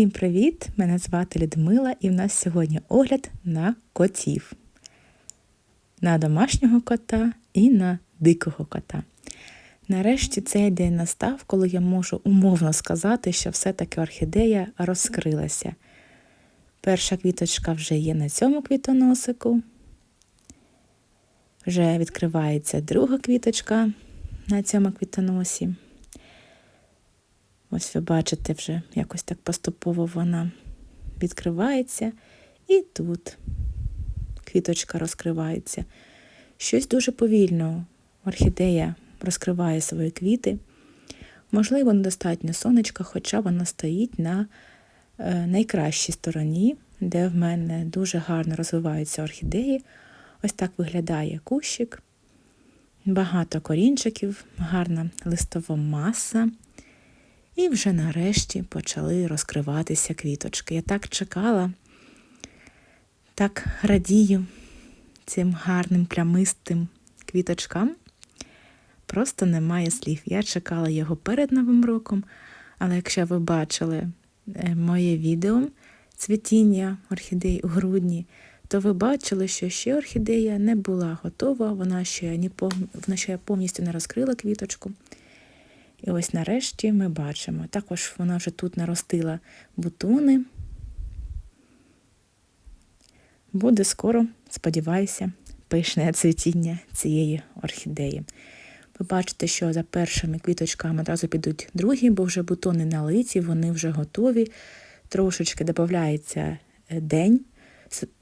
Всім привіт! Мене звати Людмила і в нас сьогодні огляд на котів. На домашнього кота і на дикого кота. Нарешті цей день настав, коли я можу умовно сказати, що все-таки орхідея розкрилася. Перша квіточка вже є на цьому квітоносику. Вже відкривається друга квіточка на цьому квітоносі. Ось ви бачите, вже якось так поступово вона відкривається. І тут квіточка розкривається. Щось дуже повільно орхідея розкриває свої квіти. Можливо, недостатньо сонечка, хоча вона стоїть на е, найкращій стороні, де в мене дуже гарно розвиваються орхідеї. Ось так виглядає кущик. Багато корінчиків, гарна листова маса. І вже нарешті почали розкриватися квіточки. Я так чекала, так радію цим гарним плямистим квіточкам. Просто немає слів. Я чекала його перед Новим роком, але якщо ви бачили е, моє відео цвітіння орхідей у грудні, то ви бачили, що ще орхідея не була готова, вона ще, ні, вона ще повністю не розкрила квіточку. І ось нарешті ми бачимо. Також вона вже тут наростила бутони. Буде скоро, сподіваюся, пишне цвітіння цієї орхідеї. Ви бачите, що за першими квіточками одразу підуть другі, бо вже бутони налиті, вони вже готові. Трошечки додається е, день,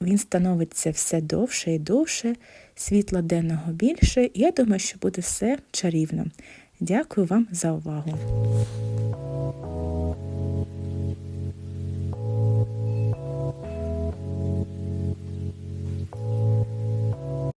він становиться все довше і довше, світла денного більше, і я думаю, що буде все чарівно. Дякую вам за увагу.